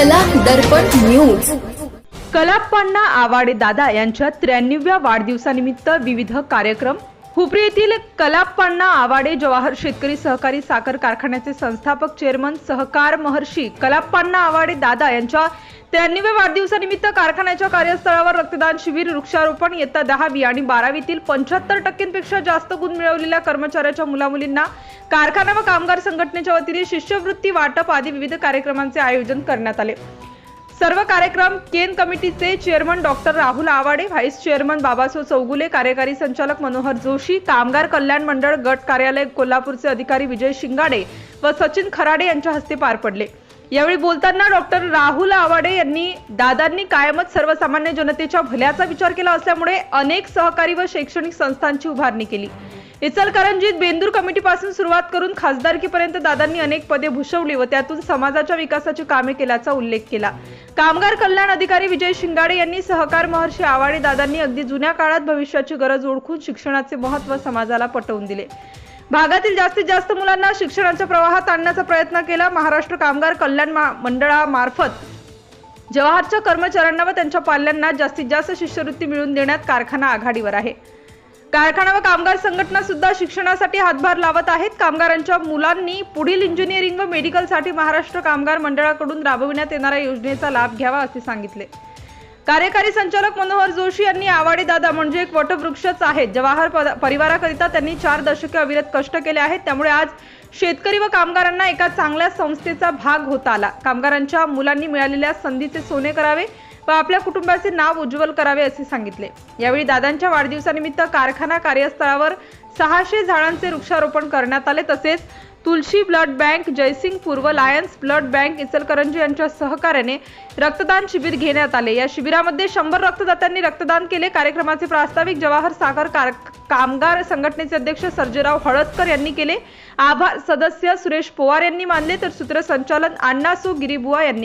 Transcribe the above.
कला दर्पण न्यूज. कलाप्पांना आवाडे दादा यांच्या त्र्याण्णव्या वाढदिवसानिमित्त विविध कार्यक्रम हुपरी येथील कलाप्पांना आवाडे जवाहर शेतकरी सहकारी साखर कारखान्याचे संस्थापक चेअरमन सहकार महर्षी कलाप्पांना आवाडे दादा यांच्या त्र्याण्णव्या वाढदिवसानिमित्त कारखान्याच्या कार्यस्थळावर रक्तदान शिबिर वृक्षारोपण इयत्ता दहावी आणि बारावीतील पंच्याहत्तर टक्क्यांपेक्षा जास्त गुण मिळवलेल्या कर्मचाऱ्याच्या मुलामुलींना कारखाना व कामगार संघटनेच्या वतीने शिष्यवृत्ती वाटप आदी विविध कार्यक्रमांचे आयोजन करण्यात आले. सर्व कार्यक्रम केन कमिटीचे chairman doctor Rahul Awade vice chairman Babaso Chougule कार्यकारी संचालक मनोहर जोशी कामगार कल्याण मंडळ गट कार्यालय कोल्हापूरचे अधिकारी विजय शिंगाडे व सचिन खराडे यांच्या हस्ते पार पडले. यावेळी बोलताना डॉक्टर राहुल आवाडे यांनी दादांनी कायमच सर्वसामान्य जनतेच्या भल्याचा विचार केला असल्यामुळे अनेक सहकारी व शैक्षणिक संस्थांची उभारणी केली. इचलकरंजीत बेंदूर कमिटीपासून सुरुवात करून खासदारकीपर्यंत दादांनी अनेक पदे भूषवली व त्यातून समाजाच्या विकासाची कामे केल्याचा उल्लेख केला. कामगार कल्याण अधिकारी विजय शिंगाडे यांनी सहकार महर्षी आवाडे दादांनी अगदी जुन्या काळात भविष्याची गरज ओळखून शिक्षणाचे महत्त्व समाजाला पटवून दिले. भागातील जास्तीत जास्त मुलांना शिक्षणाच्या प्रवाहात आणण्याचा प्रयत्न केला महाराष्ट्र कामगार कल्याण मा- मंडळामार्फत. जवाहरच्या कर्मचाऱ्यांना व त्यांच्या पाल्यांना जास्तीत जास्त शिष्यवृत्ती मिळवून देण्यात कारखाना आघाडीवर आहे. कारखाना व कामगार संघटना सुद्धा शिक्षणासाठी हातभार लावत आहेत. कामगारांच्या मुलांनी पुढील इंजिनिअरिंग व मेडिकलसाठी महाराष्ट्र कामगार मंडळाकडून राबविण्यात येणाऱ्या योजनेचा लाभ घ्यावा असे सांगितले. कार्यकारी संचालक मनोहर जोशी यांनी आवाडे दादा म्हणजे एक वटवृक्षच आहेत. जवाहर परिवाराकरिता त्यांनी चार दशके अविरत कष्ट केले आहेत. त्यामुळे आज शेतकरी व कामगारांना एका चांगल्या संस्थेचा भाग होता आला. कामगारांच्या मुलांनी मिळालेल्या संधीचे सोने करावे व आपल्या कुटुंबाचे नाव उज्ज्वल करावे असे सांगितले. यावेळी दादांच्या वाढदिवसानिमित्त कारखाना कार्यस्थळावर सहाशे झाडांचे वृक्षारोपण करण्यात आले. तसेच तुलशी ब्लड बँक जयसिंगपूर व लायन्स ब्लड बँक इचलकरंजी यांच्या सहकार्याने रक्तदान शिबिर घेण्यात आले. या शिबिरामध्ये शंभर रक्तदात्यांनी रक्तदान केले. कार्यक्रमाचे प्रास्ताविक जवाहर सागर कार कामगार संघटनेचे अध्यक्ष सर्जेराव हळदकर यांनी केले. आभार सदस्य सुरेश पोवार यांनी मानले. तर सूत्रसंचालन अण्णासू गिरीबुवा यांनी